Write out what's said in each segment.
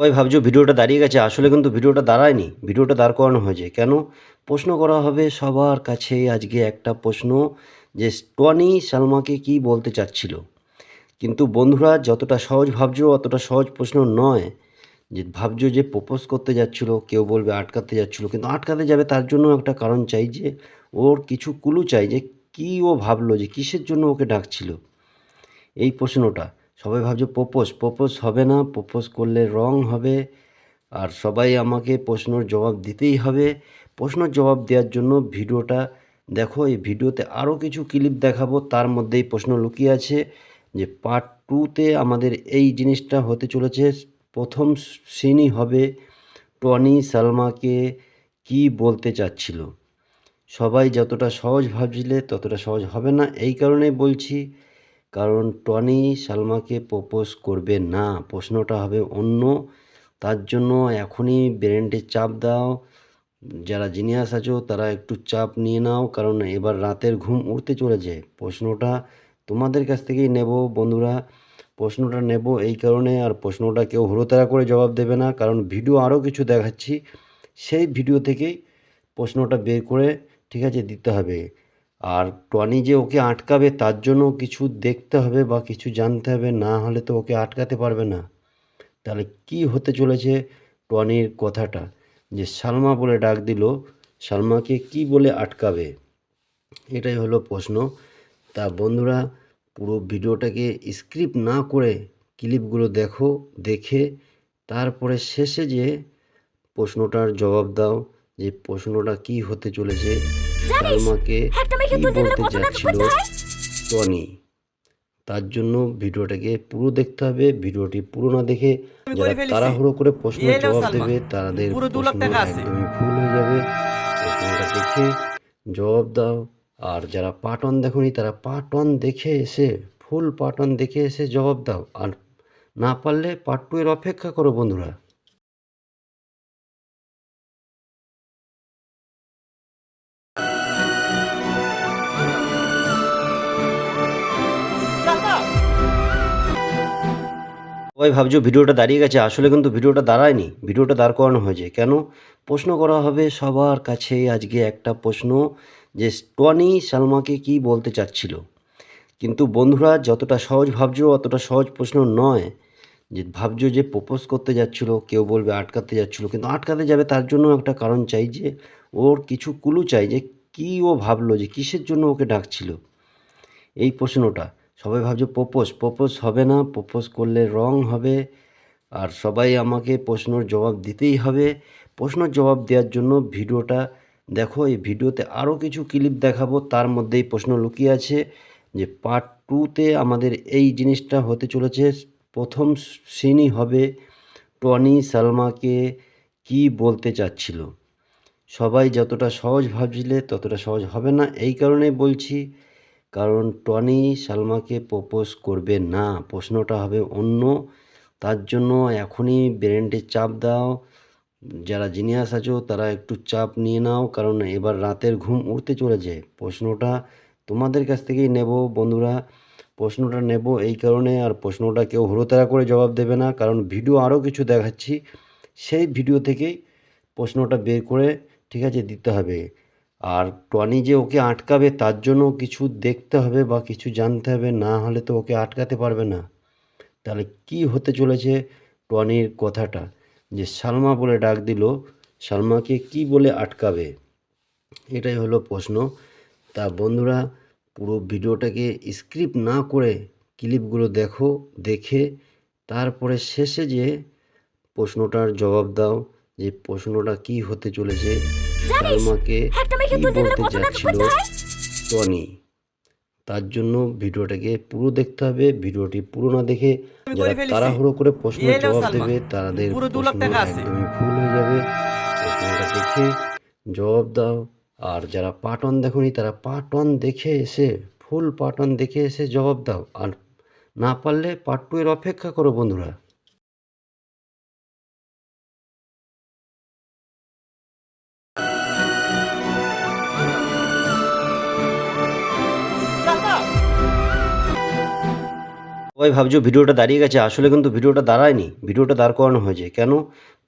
সবাই ভাবছ ভিডিওটা দাঁড়িয়ে গেছে, আসলে কিন্তু ভিডিওটা দাঁড়ায়নি, ভিডিওটা দাঁড় করানো হয়েছে। কেন? প্রশ্ন করা হবে সবার কাছে আজকে একটা প্রশ্ন যে টনি সালমাকে কি বলতে চাচ্ছিল? কিন্তু বন্ধুরা, যতটা সহজ ভাবছ, অতটা সহজ প্রশ্ন নয় যে ভাবছ যে প্রপোজ করতে যাচ্ছিল, কেউ বলবে আটকাতে যাচ্ছিল, কিন্তু আটকাতে যাবে তার জন্য একটা কারণ চাই যে ওর কিছু কুলু চাই যে কী ও ভাবলো, যে কিসের জন্য ওকে ডাকছিল। এই প্রশ্নটা সবাই ভাবছে প্রপোজ প্রপোজ হবে না, প্রপোজ করলে রং হবে। আর সবাই আমাকে প্রশ্নর জবাব দিতেই হবে। প্রশ্নের জবাব দেওয়ার জন্য ভিডিওটা দেখো, এই ভিডিওতে আরও কিছু ক্লিপ দেখাবো। তার মধ্যেই প্রশ্ন লুকিয়ে আছে যে পার্ট টুতে আমাদের এই জিনিসটা হতে চলেছে। প্রথম সিনই হবে টনি সালমাকে কি বলতে চাচ্ছিল? সবাই যতটা সহজ ভাবছিলে ততটা সহজ হবে না। এই কারণেই বলছি কারণ টনি সালমাকে প্রপোজ করবে না। প্রশ্নটা হবে অন্য। তার জন্য এখনই ব্রেনটে চাপ দাও। যারা জিনিয়াস আছো, তারা একটু চাপ নিয়ে নাও, কারণ এবার রাতের ঘুম উঠতে চলেছে। প্রশ্নটা তোমাদের কাছ থেকেই নেব, বন্ধুরা। প্রশ্নটা নেব এই কারণে, আর প্রশ্নটা কেউ হুড়োতাড়া করে জবাব দেবে না, কারণ ভিডিও আরও কিছু দেখাচ্ছি। সেই ভিডিও থেকেই প্রশ্নটা বের করে, ঠিক আছে, দিতে হবে। আর টনি যে ওকে আটকাবে তার জন্য কিছু দেখতে হবে বা কিছু জানতে হবে, না হলে তো ওকে আটকাতে পারবে না। তাহলে কি হতে চলেছে টনির কথাটা? যে সালমা বলে ডাক দিল, সালমাকে কি বলে আটকাবে? এটাই হলো প্রশ্ন। তা বন্ধুরা, পুরো ভিডিওটাকে স্ক্রিপ্ট না করে ক্লিপগুলো দেখো, দেখে তারপরে শেষে যে প্রশ্নটার জবাব দাও, যে প্রশ্নটা কি হতে চলেছে সালমাকে কি বলতে যাচ্ছিল টনি? তার জন্য ভিডিওটাকে পুরো দেখতে হবে ভিডিওটি পুরো না দেখে যারা। তাড়াহুড়ো করে প্রশ্নের জবাব দেবে তাদের পুরো প্রশ্ন একদমই ভুল হয়ে যাবে। প্রশ্নটা দেখে জবাব দাও। আর যারা পার্ট অন দেখোনি তারা পার্ট অন দেখে এসে ফুল পার্ট অন দেখে এসে জবাব দাও। আর না পারলে পার্ট টু এর অপেক্ষা করো বন্ধুরা। সবাই ভাবছ ভিডিওটা দাঁড়িয়ে গেছে, আসলে কিন্তু ভিডিওটা দাঁড়ায়নি, ভিডিওটা দাঁড় করানো হয়েছে। কেন? প্রশ্ন করা হবে সবার কাছে আজকে একটা প্রশ্ন যে টনি সালমাকে কি বলতে চাচ্ছিল? কিন্তু বন্ধুরা, যতটা সহজ ভাবছ, অতটা সহজ প্রশ্ন নয় যে ভাবছ যে প্রপোজ করতে যাচ্ছিল, কেউ বলবে আটকাতে যাচ্ছিল, কিন্তু আটকাতে যাবে তার জন্য একটা কারণ চাই যে ওর কিছু কুলু চাই যে কী ও ভাবলো, যে কিসের জন্য ওকে ডাকছিল। এই প্রশ্নটা। সবাই ভাবছে প্রপোজ প্রপোজ হবে না, প্রপোজ করলে রং হবে। আর সবাই আমাকে প্রশ্নর জবাব দিতেই হবে। প্রশ্নের জবাব দেওয়ার জন্য ভিডিওটা দেখো, এই ভিডিওতে আরও কিছু ক্লিপ দেখাবো। তার মধ্যেই প্রশ্ন লুকিয়ে আছে যে পার্ট টুতে আমাদের এই জিনিসটা হতে চলেছে। প্রথম সিনই হবে টনি সালমাকে কি বলতে চাচ্ছিল? সবাই যতটা সহজ ভাবছিলে ততটা সহজ হবে না। এই কারণেই বলছি কারণ টনি সালমাকে প্রপোজ করবে না। প্রশ্নটা হবে অন্য। তার জন্য এখনই ব্রেনটে চাপ দাও। যারা জিনিয়াস আছো, তারা একটু চাপ নিয়ে নাও, কারণ এবার রাতের ঘুম উঠতে চলেছে। প্রশ্নটা তোমাদের কাছ থেকেই নেব, বন্ধুরা। প্রশ্নটা নেব এই কারণে, আর প্রশ্নটা কেউ হুড়োতাড়া করে জবাব দেবে না, কারণ ভিডিও আরও কিছু দেখাচ্ছি। সেই ভিডিও থেকেই প্রশ্নটা বের করে, ঠিক আছে, দিতে হবে। আর টনি যে ওকে আটকাবে তার জন্য কিছু দেখতে হবে বা কিছু জানতে হবে, না হলে তো ওকে আটকাতে পারবে না। তাহলে কি হতে চলেছে টনির কথাটা? যে সালমা বলে ডাক দিল, সালমাকে কি বলে আটকাবে? এটাই হলো প্রশ্ন। তা বন্ধুরা, পুরো ভিডিওটাকে স্ক্রিপ্ট না করে ক্লিপগুলো দেখো, দেখে তারপরে শেষে যে প্রশ্নটার জবাব দাও, যে প্রশ্নটা কি হতে চলেছে সালমাকে কি বলতে যাচ্ছিল টনি তার জন্য ভিডিওটাকে পুরো দেখতে হবে ভিডিওটি পুরো না দেখে যারা তাড়াহুড়ো করে প্রশ্নের জবাব দেবে তাদের পুরো প্রশ্ন একদমই ভুল হয়ে যাবে। প্রশ্নটা দেখে জবাব দাও। আর যারা পার্ট অন দেখোনি তারা পার্ট অন দেখে এসে ফুল পার্ট অন দেখে এসে জবাব দাও। আর না পারলে পার্ট টু এর অপেক্ষা করো বন্ধুরা। সবাই ভাবছ ভিডিওটা দাঁড়িয়ে গেছে, আসলে কিন্তু ভিডিওটা দাঁড়ায়নি, ভিডিওটা দাঁড় করানো হয়েছে। কেন?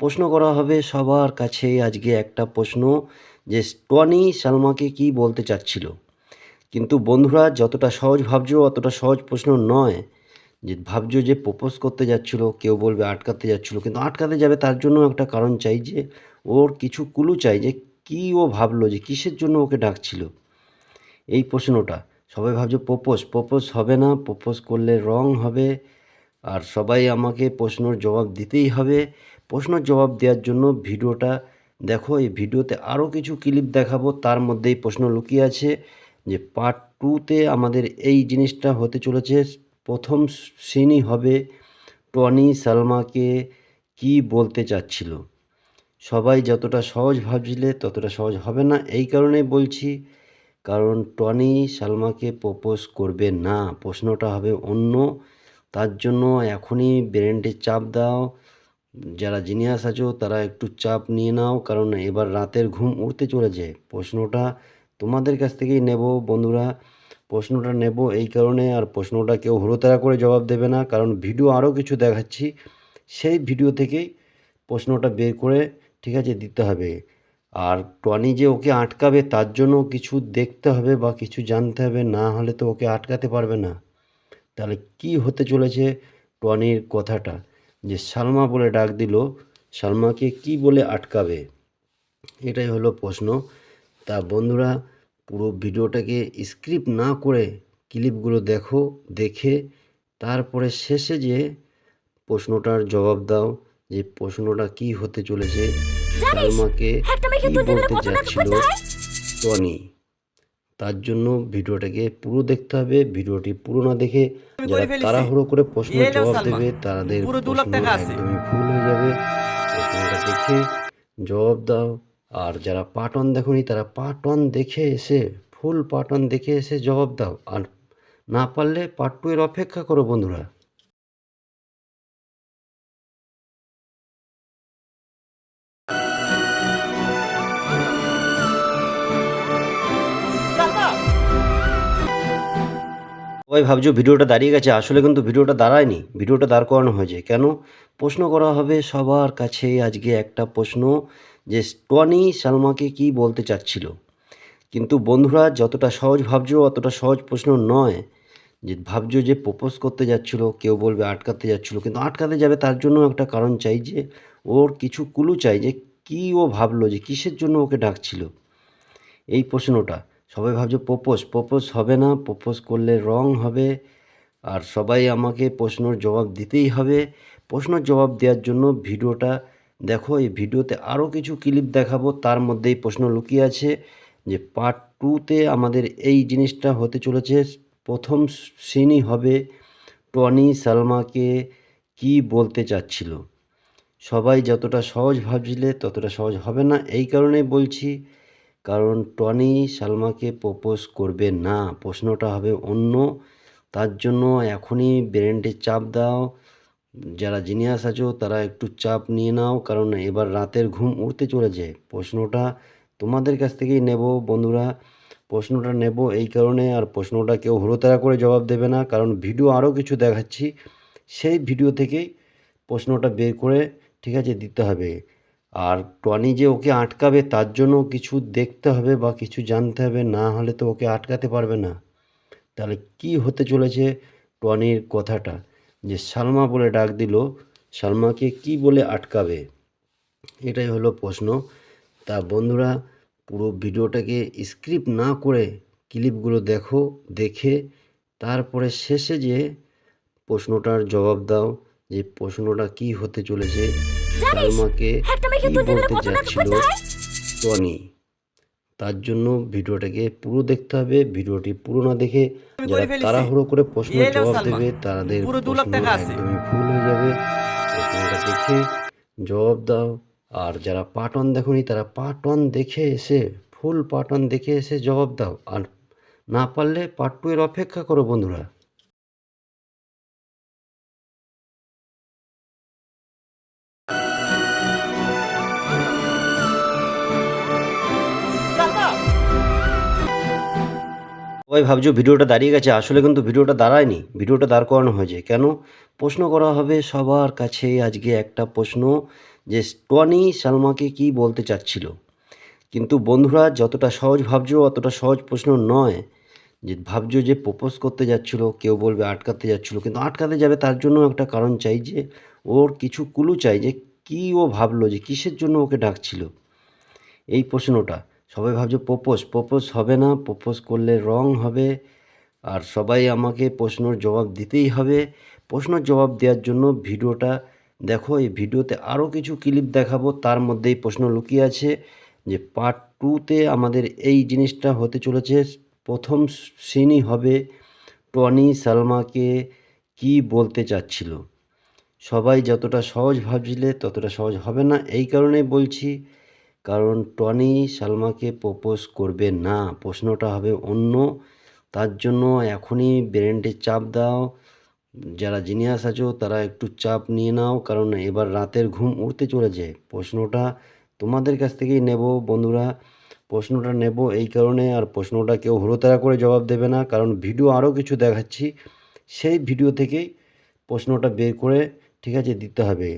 প্রশ্ন করা হবে সবার কাছে আজকে একটা প্রশ্ন যে টনি সালমাকে কি বলতে চাচ্ছিল? কিন্তু বন্ধুরা, যতটা সহজ ভাবছ, অতটা সহজ প্রশ্ন নয় যে ভাবছ যে প্রপোজ করতে যাচ্ছিল, কেউ বলবে আটকাতে যাচ্ছিল, কিন্তু আটকাতে যাবে তার জন্য একটা কারণ চাই যে ওর কিছু কুলু চাই যে কী ও ভাবলো, যে কিসের জন্য ওকে ডাকছিল। এই প্রশ্নটা। সবাই ভাবছে প্রপোজ প্রপোজ হবে না, প্রপোজ করলে রং হবে। আর সবাই আমাকে প্রশ্নর জবাব দিতেই হবে। প্রশ্নের জবাব দেওয়ার জন্য ভিডিওটা দেখো, এই ভিডিওতে আরও কিছু ক্লিপ দেখাবো। তার মধ্যেই প্রশ্ন লুকিয়ে আছে যে পার্ট টুতে আমাদের এই জিনিসটা হতে চলেছে। প্রথম সিনই হবে টনি সালমাকে কি বলতে চাচ্ছিল? সবাই যতটা সহজ ভাবছিলে ততটা সহজ হবে না। এই কারণেই বলছি কারণ টনি সালমাকে প্রপোজ করবে না। প্রশ্নটা হবে অন্য। তার জন্য এখনই ব্রেনটে চাপ দাও। যারা জিনিয়াস আছো, তারা একটু চাপ নিয়ে নাও, কারণ এবার রাতের ঘুম উঠতে চলেছে। প্রশ্নটা তোমাদের কাছ থেকেই নেব, বন্ধুরা। প্রশ্নটা নেব এই কারণে, আর প্রশ্নটা কেউ হরোতারা করে জবাব দেবে না, কারণ ভিডিও আরও কিছু দেখাচ্ছি। সেই ভিডিও থেকেই প্রশ্নটা বের করে, ঠিক আছে, দিতে হবে। আর টনি যে ওকে আটকাবে তার জন্য কিছু দেখতে হবে বা কিছু জানতে হবে, না হলে তো ওকে আটকাতে পারবে না। তাহলে কি হতে চলেছে টনির কথাটা? যে সালমা বলে ডাক দিল, সালমাকে কি বলে আটকাবে? এটাই হলো প্রশ্ন। তা বন্ধুরা, পুরো ভিডিওটাকে স্ক্রিপ্ট না করে ক্লিপগুলো দেখো, দেখে তারপরে শেষে যে প্রশ্নটার জবাব দাও, যে প্রশ্নটা কি হতে চলেছে সালমাকে কি বলতে যাচ্ছিল টনি তার জন্য ভিডিওটাকে পুরো দেখতে হবে ভিডিওটি পুরো না দেখে যারা তাড়াহুড়ো করে প্রশ্নের জবাব দেবে তাদের পুরো প্রশ্ন একদমই ভুল হয়ে যাবে। প্রশ্নটা দেখে জবাব দাও। আর যারা পার্ট ওয়ান দেখোনি তারা পার্ট ওয়ান দেখে এসে ফুল পার্ট ওয়ান দেখে এসে জবাব দাও। আর না পারলে পার্ট টু এর অপেক্ষা করো বন্ধুরা। সবাই ভাবছ ভিডিওটা দাঁড়িয়ে গেছে, আসলে কিন্তু ভিডিওটা দাঁড়ায়নি, ভিডিওটা দাঁড় করানো হয়েছে। কেন? প্রশ্ন করা হবে সবার কাছে আজকে একটা প্রশ্ন যে টনি সালমাকে কি বলতে চাচ্ছিল? কিন্তু বন্ধুরা, যতটা সহজ ভাবছ, অতটা সহজ প্রশ্ন নয় যে ভাবছ যে প্রপোজ করতে যাচ্ছিল, কেউ বলবে আটকাতে যাচ্ছিল, কিন্তু আটকাতে যাবে তার জন্য একটা কারণ চাই যে ওর কিছু কুলু চাই যে কী ও ভাবলো, যে কিসের জন্য ওকে ডাকছিল। এই প্রশ্নটা সবাই ভাবছে প্রপোজ প্রপোজ হবে না, প্রপোজ করলে রং হবে। আর সবাই আমাকে প্রশ্নর জবাব দিতেই হবে। প্রশ্নর জবাব দেওয়ার জন্য ভিডিওটা দেখো, এই ভিডিওতে আরও কিছু ক্লিপ দেখাবো। তার মধ্যেই প্রশ্ন লুকিয়ে আছে যে পার্ট টুতে আমাদের এই জিনিসটা হতে চলেছে। প্রথম সিনই হবে টনি সালমাকে কি বলতে চাচ্ছিল? সবাই যতটা সহজ ভাবছিলে ততটা সহজ হবে না। এই কারণেই বলছি কারণ টনি সালমাকে প্রপোজ করবে না। প্রশ্নটা হবে অন্য। তার জন্য এখনই ব্রেনটে চাপ দাও। যারা জিনিয়াস আছো, তারা একটু চাপ নিয়ে নাও, কারণ এবার রাতের ঘুম উঠতে চলেছে। প্রশ্নটা তোমাদের কাছ থেকেই নেব, বন্ধুরা। প্রশ্নটা নেব এই কারণে, আর প্রশ্নটা কেউ হরোতারা করে জবাব দেবে না, কারণ ভিডিও আরও কিছু দেখাচ্ছি। সেই ভিডিও থেকেই প্রশ্নটা বের করে, ঠিক আছে, দিতে হবে। আর টনি যে ওকে আটকাবে তার জন্য কিছু দেখতে হবে বা কিছু জানতে হবে, না হলে তো ওকে আটকাতে পারবে না। তাহলে কি হতে চলেছে টনির কথাটা? যে সালমা বলে ডাক দিল, সালমাকে কি বলে আটকাবে? এটাই হলো প্রশ্ন। তা বন্ধুরা, পুরো ভিডিওটাকে স্ক্রিপ্ট না করে ক্লিপগুলো দেখো, দেখে তারপরে শেষে যে প্রশ্নটার জবাব দাও, যে প্রশ্নটা কি হতে চলেছে সালমাকে কি বলতে যাচ্ছিল টনি? তার জন্য ভিডিওটাকে পুরো দেখতে হবে ভিডিওটি পুরো না দেখে যারা তাড়াহুড়ো করে প্রশ্নের জবাব দেবে তাদের পুরো প্রশ্ন একদমই ভুল হয়ে যাবে। প্রশ্নটা দেখে জবাব দাও। আর যারা পার্ট ওয়ান দেখোনি তারা পার্ট ওয়ান দেখে এসে ফুল পার্ট ওয়ান দেখে এসে জবাব দাও। আর না পারলে পার্ট টু এর অপেক্ষা করো বন্ধুরা। সবাই ভাবছ ভিডিওটা দাঁড়িয়ে গেছে, আসলে কিন্তু ভিডিওটা দাঁড়ায়নি, ভিডিওটা দাঁড় করানো হয়েছে। কেন? প্রশ্ন করা হবে সবার কাছে আজকে একটা প্রশ্ন যে টনি সালমাকে কি বলতে চাচ্ছিল? কিন্তু বন্ধুরা, যতটা সহজ ভাবছ, অতটা সহজ প্রশ্ন নয় যে ভাবছ যে প্রপোজ করতে যাচ্ছিল, কেউ বলবে আটকাতে যাচ্ছিল, কিন্তু আটকাতে যাবে তার জন্য একটা কারণ চাই যে ওর কিছু কুলু চাই যে কী ও ভাবলো, যে কিসের জন্য ওকে ডাকছিল। এই প্রশ্নটা। সবাই ভাবছে প্রপোজ প্রপোজ হবে না, প্রপোজ করলে রং হবে। আর সবাই আমাকে প্রশ্নর জবাব দিতেই হবে। প্রশ্নের জবাব দেওয়ার জন্য ভিডিওটা দেখো, এই ভিডিওতে আরও কিছু ক্লিপ দেখাবো। তার মধ্যেই প্রশ্ন লুকিয়ে আছে যে পার্ট টুতে আমাদের এই জিনিসটা হতে চলেছে। প্রথম সিনই হবে টনি সালমাকে কি বলতে চাচ্ছিল? সবাই যতটা সহজ ভাবছিলে ততটা সহজ হবে না। এই কারণেই বলছি কারণ টনি সালমাকে প্রপোজ করবে না। প্রশ্নটা হবে অন্য। তার জন্য এখনই ব্রেন্ডে চাপ দাও। যারা জিনিয়াস আছো, তারা একটু চাপ নিয়ে নাও, কারণ এবার রাতের ঘুম উঠতে চলেছে। প্রশ্নটা তোমাদের কাছ থেকেই নেব, বন্ধুরা। প্রশ্নটা নেব এই কারণে, আর প্রশ্নটা কেউ হরোতারা করে জবাব দেবে না, কারণ ভিডিও আরও কিছু দেখাচ্ছি। সেই ভিডিও থেকেই প্রশ্নটা বের করে, ঠিক আছে, দিতে হবে।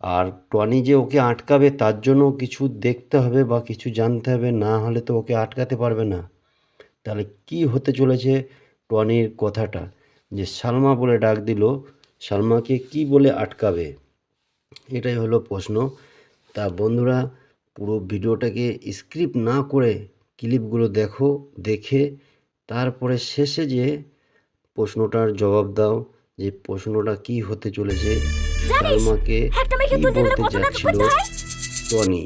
আর টনি যে ওকে আটকাবে তার জন্য কিছু দেখতে হবে বা কিছু জানতে হবে, না হলে তো ওকে আটকাতে পারবে না। তাহলে কি হতে চলেছে টনির কথাটা? যে সালমা বলে ডাক দিল, সালমাকে কি বলে আটকাবে? এটাই হলো প্রশ্ন। তা বন্ধুরা, পুরো ভিডিওটাকে স্ক্রিপ্ট না করে ক্লিপগুলো দেখো, দেখে তারপরে শেষে যে প্রশ্নটার জবাব দাও, যে প্রশ্নটা কি হতে চলেছে সালমাকে কি বলতে যাচ্ছিল টনি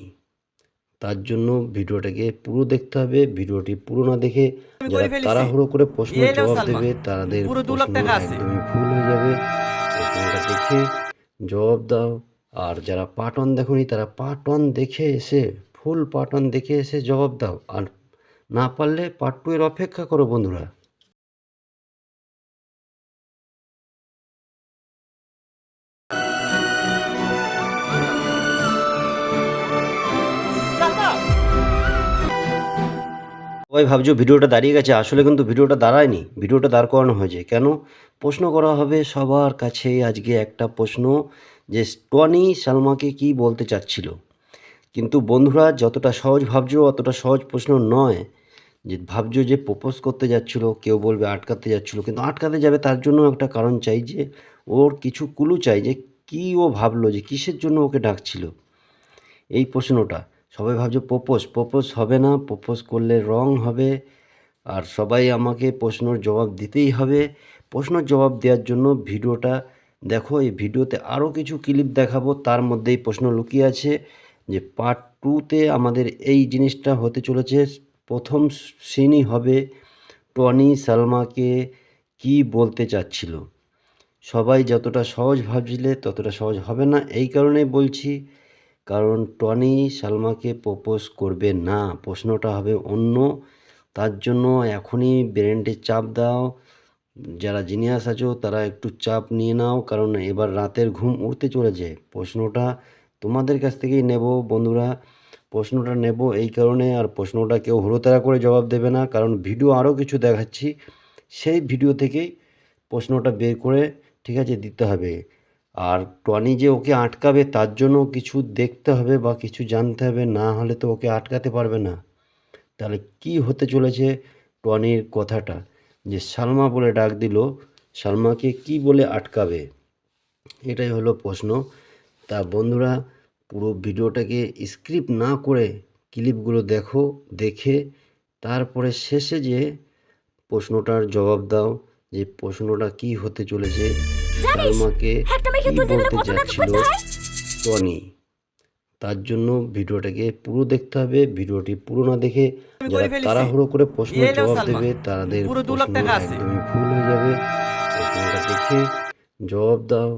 তার জন্য ভিডিওটাকে পুরো দেখতে হবে ভিডিওটি পুরো না দেখে যারা তাড়াহুড়ো করে প্রশ্নের জবাব দেবে তাদের পুরো প্রশ্ন একদমই ভুল হয়ে যাবে। প্রশ্নটা দেখে জবাব দাও। আর যারা পার্ট ওয়ান দেখোনি তারা পার্ট ওয়ান দেখে এসে ফুল পার্ট ওয়ান দেখে এসে জবাব দাও। আর না পারলে পার্ট টু এর অপেক্ষা করো বন্ধুরা। সবাই ভাবছ ভিডিওটা দাঁড়িয়ে গেছে, আসলে কিন্তু ভিডিওটা দাঁড়ায়নি, ভিডিওটা দাঁড় করানো হয়েছে। কেন? প্রশ্ন করা হবে সবার কাছে আজকে একটা প্রশ্ন যে টনি সালমাকে কি বলতে চাচ্ছিল? কিন্তু বন্ধুরা, যতটা সহজ ভাবছ, অতটা সহজ প্রশ্ন নয় যে ভাবছ যে প্রপোজ করতে যাচ্ছিল, কেউ বলবে আটকাতে যাচ্ছিল, কিন্তু আটকাতে যাবে তার জন্য একটা কারণ চাই যে ওর কিছু কুলু চাই যে কী ও ভাবলো, যে কিসের জন্য ওকে ডাকছিল। এই প্রশ্নটা। সবাই ভাবছে প্রপোজ প্রপোজ হবে না, প্রপোজ করলে রং হবে। আর সবাই আমাকে প্রশ্নর জবাব দিতেই হবে। প্রশ্নের জবাব দেওয়ার জন্য ভিডিওটা দেখো, এই ভিডিওতে আরও কিছু ক্লিপ দেখাবো। তার মধ্যেই প্রশ্ন লুকিয়ে আছে যে পার্ট টুতে আমাদের এই জিনিসটা হতে চলেছে। প্রথম সিনই হবে টনি সালমাকে কি বলতে চাচ্ছিল? সবাই যতটা সহজ ভাবছিলে ততটা সহজ হবে না। এই কারণেই বলছি কারণ টনি সালমাকে প্রপোজ করবে না। প্রশ্নটা হবে অন্য। তার জন্য এখনই ব্রেন্ডে চাপ দাও। যারা জিনিয়াস আছো, তারা একটু চাপ নিয়ে নাও, কারণ এবার রাতের ঘুম উঠতে চলেছে। প্রশ্নটা তোমাদের কাছ থেকেই নেব, বন্ধুরা। প্রশ্নটা নেব এই কারণে, আর প্রশ্নটা কেউ হরোতারা করে জবাব দেবে না, কারণ ভিডিও আরও কিছু দেখাচ্ছি। সেই ভিডিও থেকেই প্রশ্নটা বের করে, ঠিক আছে, দিতে হবে। আর টনি যে ওকে আটকাবে তার জন্য কিছু দেখতে হবে বা কিছু জানতে হবে, না হলে তো ওকে আটকাতে পারবে না। তাহলে কি হতে চলেছে টনির কথাটা? যে সালমা বলে ডাক দিল, সালমাকে কি বলে আটকাবে? এটাই হলো প্রশ্ন। তা বন্ধুরা, পুরো ভিডিওটাকে স্ক্রিপ্ট না করে ক্লিপগুলো দেখো, দেখে তারপরে শেষে যে প্রশ্নটার জবাব দাও, যে প্রশ্নটা কি হতে চলেছে। সালমাকে কি বলতে যাচ্ছিল টনি? তার জন্য ভিডিওটাকে পুরো দেখতে হবে ভিডিওটি পুরো না দেখে যারা। তাড়াহুড়ো করে প্রশ্নের জবাব দেবে তাদের প্রশ্ন একদমই ভুল হয়ে যাবে। প্রশ্নটা দেখে জবাব দাও।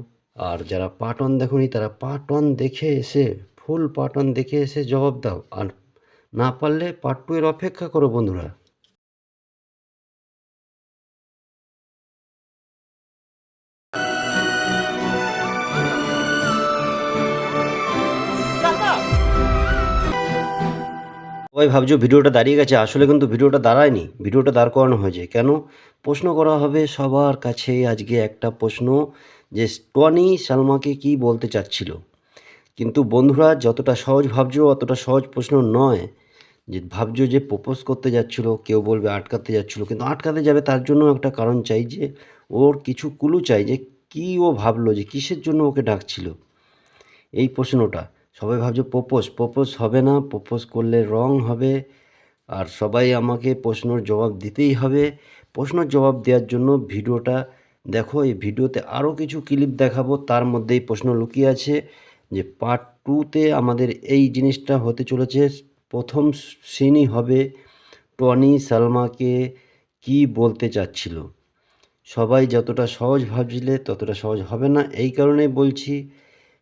আর যারা পার্ট ওয়ান দেখোনি তারা পার্ট ওয়ান দেখে এসে ফুল পার্ট ওয়ান দেখে এসে জবাব দাও। আর না পারলে পার্ট টু এর অপেক্ষা করো বন্ধুরা। সবাই ভাবছ ভিডিওটা দাঁড়িয়ে গেছে, আসলে কিন্তু ভিডিওটা দাঁড়ায়নি, ভিডিওটা দাঁড় করানো হয়েছে। কেন? প্রশ্ন করা হবে সবার কাছে আজকে একটা প্রশ্ন যে টনি সালমাকে কি বলতে চাচ্ছিল? কিন্তু বন্ধুরা, যতটা সহজ ভাবছ, অতটা সহজ প্রশ্ন নয় যে ভাবছ যে প্রপোজ করতে যাচ্ছিল, কেউ বলবে আটকাতে যাচ্ছিল, কিন্তু আটকাতে যাবে তার জন্য একটা কারণ চাই যে ওর কিছু কুলু চাই যে কী ও ভাবলো, যে কিসের জন্য ওকে ডাকছিল। এই প্রশ্নটা। সবাই ভাবছে প্রপোজ প্রপোজ হবে না, প্রপোজ করলে রং হবে। আর সবাই আমাকে প্রশ্নর জবাব দিতেই হবে। প্রশ্নর জবাব দেওয়ার জন্য ভিডিওটা দেখো, এই ভিডিওতে আরও কিছু ক্লিপ দেখাবো। তার মধ্যেই প্রশ্ন লুকিয়ে আছে যে পার্ট টুতে আমাদের এই জিনিসটা হতে চলেছে। প্রথম সিনই হবে টনি সালমাকে কি বলতে চাচ্ছিল? সবাই যতটা সহজ ভাবছিলে ততটা সহজ হবে না। এই কারণেই বলছি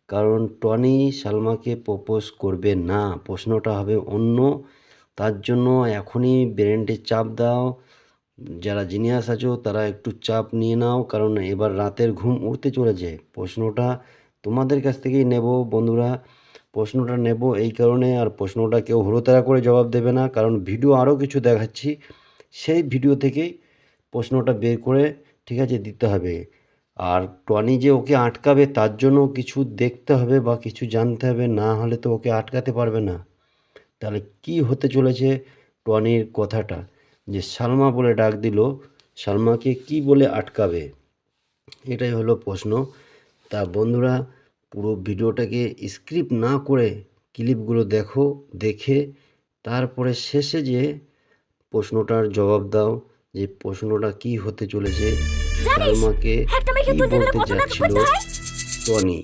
কারণ টনি সালমাকে প্রপোজ করবে না। প্রশ্নটা হবে অন্য। তার জন্য এখনই ব্রেনটে চাপ দাও। যারা জিনিয়াস আছো, তারা একটু চাপ নিয়ে নাও, কারণ এবার রাতের ঘুম উঠতে চলেছে। প্রশ্নটা তোমাদের কাছ থেকেই নেব, বন্ধুরা। প্রশ্নটা নেব এই কারণে, আর প্রশ্নটা কেউ হুড়োতাড়া করে জবাব দেবে না, কারণ ভিডিও আরও কিছু দেখাচ্ছি। সেই ভিডিও থেকেই প্রশ্নটা বের করে, ঠিক আছে, দিতে হবে। আর টনি যে ওকে আটকাবে তার জন্য কিছু দেখতে হবে বা কিছু জানতে হবে, না হলে তো ওকে আটকাতে পারবে না। তাহলে কি হতে চলেছে টনির কথাটা? যে সালমা বলে ডাক দিল, সালমাকে কি বলে আটকাবে? এটাই হলো প্রশ্ন। তা বন্ধুরা, পুরো ভিডিওটাকে স্ক্রিপ্ট না করে ক্লিপগুলো দেখো, দেখে তারপরে শেষে যে প্রশ্নটার জবাব দাও, যে প্রশ্নটা কি হতে চলেছে সালমাকে কি বলতে যাচ্ছিল টনি?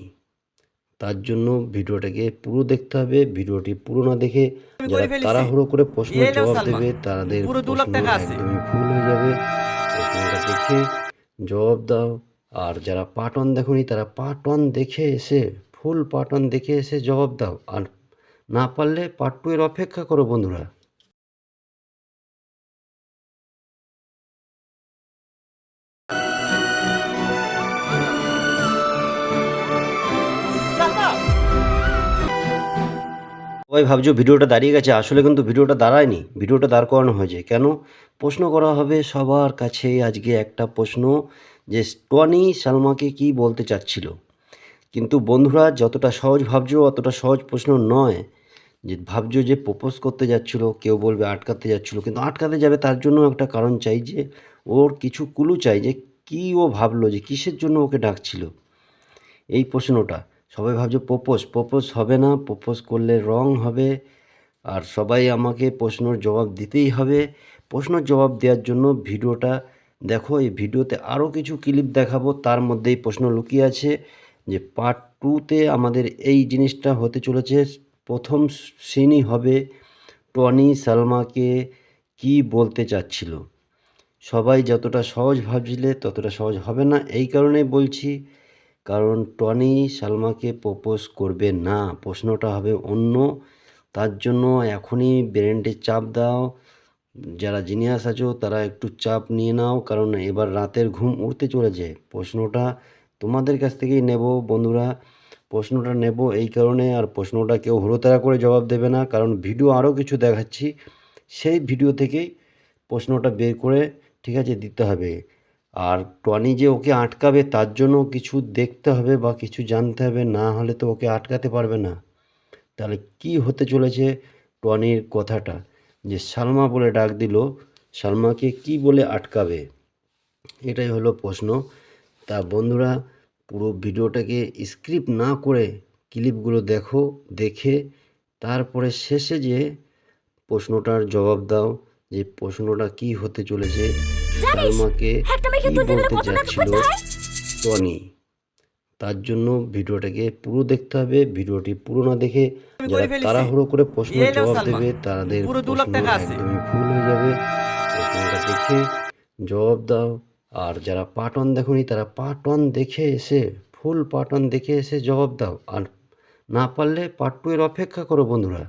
তার জন্য ভিডিওটাকে পুরো দেখতে হবে ভিডিওটি পুরো না দেখে যারা তাড়াহুড়ো করে প্রশ্নের জবাব দেবে তাদের প্রশ্ন একদমই ভুল হয়ে যাবে। প্রশ্নটা দেখে জবাব দাও। আর যারা পার্ট ওয়ান দেখোনি তারা পার্ট ওয়ান দেখে এসে ফুল পার্ট ওয়ান দেখে এসে জবাব দাও। আর না পারলে পার্ট টু এর অপেক্ষা করো বন্ধুরা। সবাই ভাবছ ভিডিওটা দাঁড়িয়ে গেছে, আসলে কিন্তু ভিডিওটা দাঁড়ায়নি, ভিডিওটা দাঁড় করানো হয়েছে। কেন? প্রশ্ন করা হবে সবার কাছে আজকে একটা প্রশ্ন যে টনি সালমাকে কি বলতে চাচ্ছিল? কিন্তু বন্ধুরা, যতটা সহজ ভাবছ, অতটা সহজ প্রশ্ন নয় যে ভাবছ যে প্রপোজ করতে যাচ্ছিল, কেউ বলবে আটকাতে যাচ্ছিল, কিন্তু আটকাতে যাবে তার জন্য একটা কারণ চাই যে ওর কিছু কুলু চাই যে কী ও ভাবলো, যে কিসের জন্য ওকে ডাকছিল। এই প্রশ্নটা। সবাই ভাবছে প্রপোজ প্রপোজ হবে না, প্রপোজ করলে রং হবে। আর সবাই আমাকে প্রশ্নর জবাব দিতেই হবে। প্রশ্নের জবাব দেওয়ার জন্য ভিডিওটা দেখো, এই ভিডিওতে আরও কিছু ক্লিপ দেখাবো। তার মধ্যেই প্রশ্ন লুকিয়ে আছে যে পার্ট টুতে আমাদের এই জিনিসটা হতে চলেছে। প্রথম সিনই হবে টনি সালমাকে কি বলতে চাচ্ছিল? সবাই যতটা সহজ ভাবছিলে ততটা সহজ হবে না। এই কারণেই বলছি কারণ টনি সালমাকে প্রপোজ করবে না। প্রশ্নটা হবে অন্য। তার জন্য এখনই ব্রেনটে চাপ দাও। যারা জিনিয়াস আছো, তারা একটু চাপ নিয়ে নাও, কারণ এবার রাতের ঘুম উঠতে চলেছে। প্রশ্নটা তোমাদের কাছ থেকেই নেব, বন্ধুরা। প্রশ্নটা নেব এই কারণে, আর প্রশ্নটা কেউ হুড়োতাড়া করে জবাব দেবে না, কারণ ভিডিও আরও কিছু দেখাচ্ছি। সেই ভিডিও থেকেই প্রশ্নটা বের করে, ঠিক আছে, দিতে হবে। আর টনি যে ওকে আটকাবে তার জন্য কিছু দেখতে হবে বা কিছু জানতে হবে, না হলে তো ওকে আটকাতে পারবে না। তাহলে কি হতে চলেছে টনির কথাটা? যে সালমা বলে ডাক দিল, সালমাকে কি বলে আটকাবে? এটাই হলো প্রশ্ন। তা বন্ধুরা, পুরো ভিডিওটাকে স্ক্রিপ্ট না করে ক্লিপগুলো দেখো, দেখে তারপরে শেষে যে প্রশ্নটার জবাব দাও, যে প্রশ্নটা কি হতে চলেছে সালমাকে কি বলতে যাচ্ছিল টনি? তার জন্য ভিডিওটাকে পুরো দেখতে হবে ভিডিওটি পুরো না দেখে যারা। তাড়াহুড়ো করে প্রশ্নের জবাব দেবে তাদের পুরো প্রশ্ন একদমই ভুল হয়ে যাবে। প্রশ্নটা দেখে জবাব দাও। আর যারা পার্ট ওয়ান দেখোনি তারা পার্ট ওয়ান দেখে এসে ফুল পার্ট ওয়ান দেখে এসে জবাব দাও। আর না পারলে পার্ট টু এর অপেক্ষা করো বন্ধুরা।